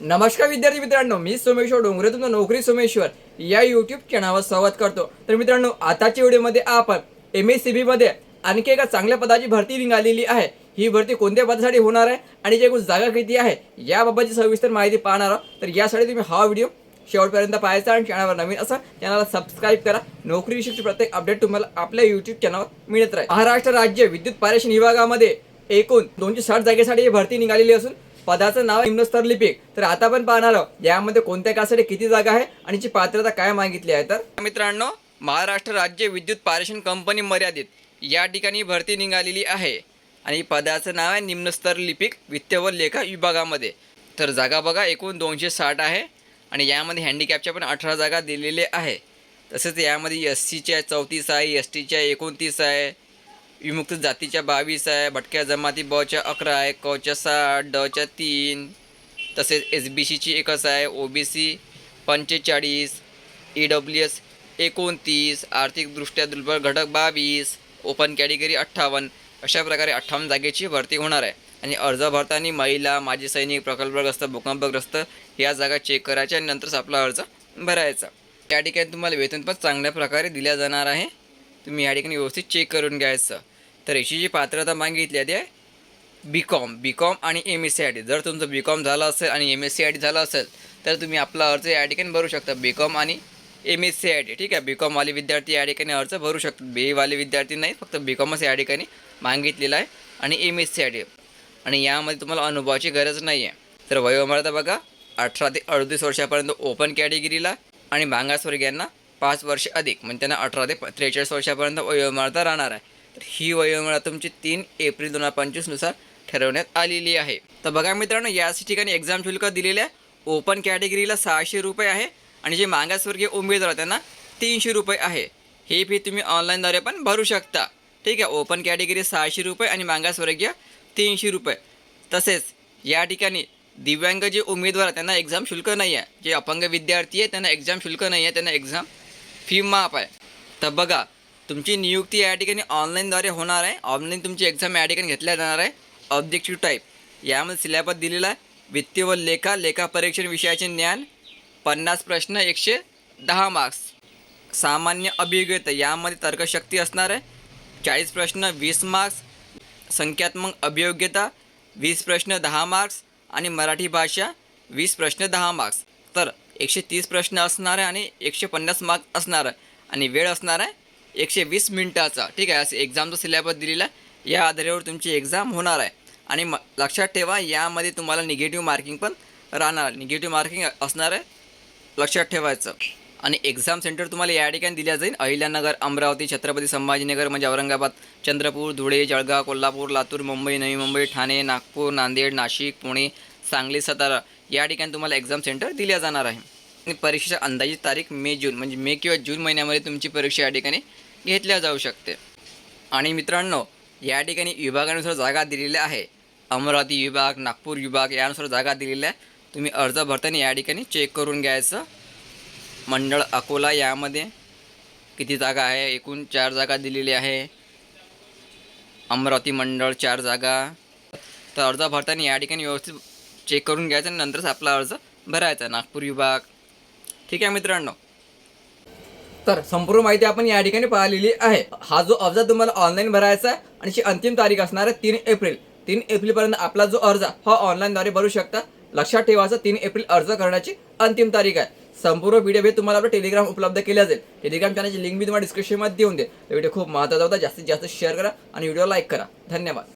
नमस्कार विद्यार्थी मित्रांनो मी सोमेश्वर डोंगरे तुमचं नोकरी सोमेश्वर या यूट्यूब चॅनलवर स्वागत करतो. तर मित्रांनो आताच्या व्हिडिओमध्ये आपण एम एस सी बीमध्ये आणखी एका चांगल्या पदाची भरती निघालेली आहे. ही भरती कोणत्या पदासाठी होणार आहे आणि जे जागा किती आहे याबाबतची सविस्तर माहिती पाहणार आहोत. तर यासाठी तुम्ही हा व्हिडिओ शेवटपर्यंत पाहायचा आणि चॅनलवर नवीन असा चॅनलला सबस्क्राईब करा. नोकरीविषयीची प्रत्येक अपडेट तुम्हाला आपल्या यूट्यूब चॅनलवर मिळत राहील. महाराष्ट्र राज्य विद्युत पारेषण विभागामध्ये एकूण दोनशे साठ जागेसाठी ही भरती निघालेली असून पदाचं नाव निम्नस्तर लिपिक तर आता पण पाहणार आहोत यामध्ये कोणत्या कासाठी किती जागा आहे आणि ची पात्रता काय मागितली आहे तर? मित्रांनो महाराष्ट्र राज्य विद्युत पारेषण कंपनी मर्यादित या ठिकाणी भरती निघालेली आहे. आणि पदाचं नाव आहे निम्नस्तर लिपिक वित्त व लेखा विभागामध्ये. तर जागा बघा एकूण दोनशे साठ आहे आणि यामध्ये हँडिकॅपच्या पण अठरा जागा दिलेल्या आहे. तसेच यामध्ये एस सीच्या चौतीस आहे एस टीच्या एकोणतीस आहे. विमुक्त जातीच्या बावीस आहे भटक्या जमाती बच्या अकरा आहे कच्या साठ डच्या तीन तसेच एस बी सीची एकच आहे ओ बी सी पंचेचाळीस ई डब्ल्यू एस एकोणतीस आर्थिकदृष्ट्या दुर्बल घटक बावीस ओपन कॅटेगरी अठ्ठावन्न अशा प्रकारे अठ्ठावन्न जागेची भरती होणार आहे. आणि अर्ज भरताना महिला माजी सैनिक प्रकल्पग्रस्त भूकंपग्रस्त या जागा चेक करायच्या आणि नंतरच आपला अर्ज भरायचा. त्या ठिकाणी तुम्हाला वेतन पण चांगल्या प्रकारे दिल्या जाणार आहे. तुम्ही या ठिकाणी व्यवस्थित चेक करून घ्यायचं तर याची जी पात्रता मागितली आहे ती बी कॉम बी कॉम आणि M S C I T जर तुमचं बी कॉम झालं असेल आणि M S C I T झालं असेल तर तुम्ही आपला अर्ज या ठिकाणी भरू शकता. बी कॉम आणि M S C I T ठीक आहे? बी कॉमवाले विद्यार्थी या ठिकाणी अर्ज भरू शकतात. बी एवाले विद्यार्थी नाही फक्त बी कॉमच या ठिकाणी मागितलेला आहे आणि M S C I T आणि यामध्ये तुम्हाला अनुभवाची गरज नाही आहे. तर वयोमर्यादा बघा अठरा ते अडतीस वर्षापर्यंत ओपन कॅटेगरीला आणि मागासवर्गीयांना पाच वर्ष अधिक म्हणजे त्यांना अठरा ते प- त्रेचाळीस वर्षापर्यंत वयोमर्यादा राहणार आहे. तर ही वयोमर्यादा तुमची तीन एप्रिल दोन हजार पंचवीसनुसार ठरवण्यात आलेली आहे. तर बघा मित्रांनो याच ठिकाणी एक्झाम शुल्क दिलेलं आहे ओपन कॅटेगरीला सहाशे रुपये आहे आणि जे मागासवर्गीय उमेदवार त्यांना तीनशे रुपये आहे. ही फी तुम्ही ऑनलाईनद्वारे पण भरू शकता. ठीक आहे ओपन कॅटेगरी सहाशे रुपये आणि मागासवर्गीय तीनशे रुपये. तसेच या ठिकाणी दिव्यांग जे उमेदवार त्यांना एक्झाम शुल्क नाही आहे जे अपंग विद्यार्थी आहे त्यांना एक्झाम शुल्क नाही आहे त्यांना एक्झाम फी माफ आहे. तर बघा तुमची नियुक्ती या ठिकाणी ऑनलाईनद्वारे होणार आहे. ऑनलाईन तुमची एक्झाम या ठिकाणी घेतल्या जाणार आहे. ऑब्जेक्टिव्ह टाईप यामध्ये सिलेबस दिलेला आहे. वित्तीय व लेखा लेखा परीक्षण विषयाचे ज्ञान पन्नास प्रश्न एकशे दहा मार्क्स सामान्य अभियोग्यता यामध्ये तर्कशक्ती असणार आहे. चाळीस प्रश्न वीस मार्क्स संख्यात्मक अभियोग्यता वीस प्रश्न दहा मार्क्स आणि मराठी भाषा वीस प्रश्न दहा मार्क्स तर एकशे तीस प्रश्न असणार आहे आणि एकशे पन्नास मार्क असणार आहे. आणि वेळ असणार आहे एकशे वीस मिनटाचा. ठीक आहे असं एक्झामचा सिलेबस दिलेला आहे. या आधारावर तुमची एक्झाम होणार आहे. आणि म लक्षात ठेवा यामध्ये तुम्हाला निगेटिव्ह मार्किंग पण राहणार निगेटिव्ह मार्किंग असणार आहे लक्षात ठेवायचं. आणि एक्झाम सेंटर तुम्हाला या ठिकाणी दिल्या जाईल. अहिल्यानगर अमरावती छत्रपती संभाजीनगर म्हणजे औरंगाबाद चंद्रपूर धुळे जळगाव कोल्हापूर लातूर मुंबई नवी मुंबई ठाणे नागपूर नांदेड नाशिक पुणे सांगली सातारा. या ठिकाणी तुम्हाला एक्झाम सेंटर दिल्या जाणार आहे. आणि परीक्षेच्या अंदाजित तारीख मे जून म्हणजे मे किंवा जून महिन्यामध्ये तुमची परीक्षा या ठिकाणी घेतल्या जाऊ शकते. आणि मित्रांनो या ठिकाणी विभागानुसार जागा दिलेल्या आहे. अमरावती विभाग नागपूर विभाग यानुसार जागा दिलेल्या आहे. तुम्ही अर्ज भरताना या ठिकाणी चेक करून घ्यायचं. मंडळ अकोला यामध्ये किती जागा आहे? एकूण चार जागा दिलेली आहे. अमरावती मंडळ चार जागा. तर अर्ज भरताना या ठिकाणी व्यवस्थित चेक करून घ्यायचं आणि नंतरच आपला अर्ज भरायचा नागपूर विभाग. ठीक आहे मित्रांनो? तर संपूर्ण माहिती आपण या ठिकाणी पाहिलेली आहे. हा जो अर्ज तुम्हाला ऑनलाईन भरायचा आहे आणि जी अंतिम तारीख असणार आहे तीन एप्रिल. तीन एप्रिलपर्यंत आपला जो अर्ज हा ऑनलाईनद्वारे भरू शकता. लक्षात ठेवायचं तीन एप्रिल अर्ज करण्याची अंतिम तारीख आहे. संपूर्ण व्हिडिओ हे तुम्हाला आपलं टेलिग्राम उपलब्ध केल्या जाईल टेलिग्राम चॅनलची लिंक मी तुम्हाला डिस्क्रिप्शनमध्ये देऊन दे व्हिडिओ खूप महत्त्वाचा होता. जास्तीत जास्त शेअर करा आणि व्हिडिओ लाईक करा. धन्यवाद.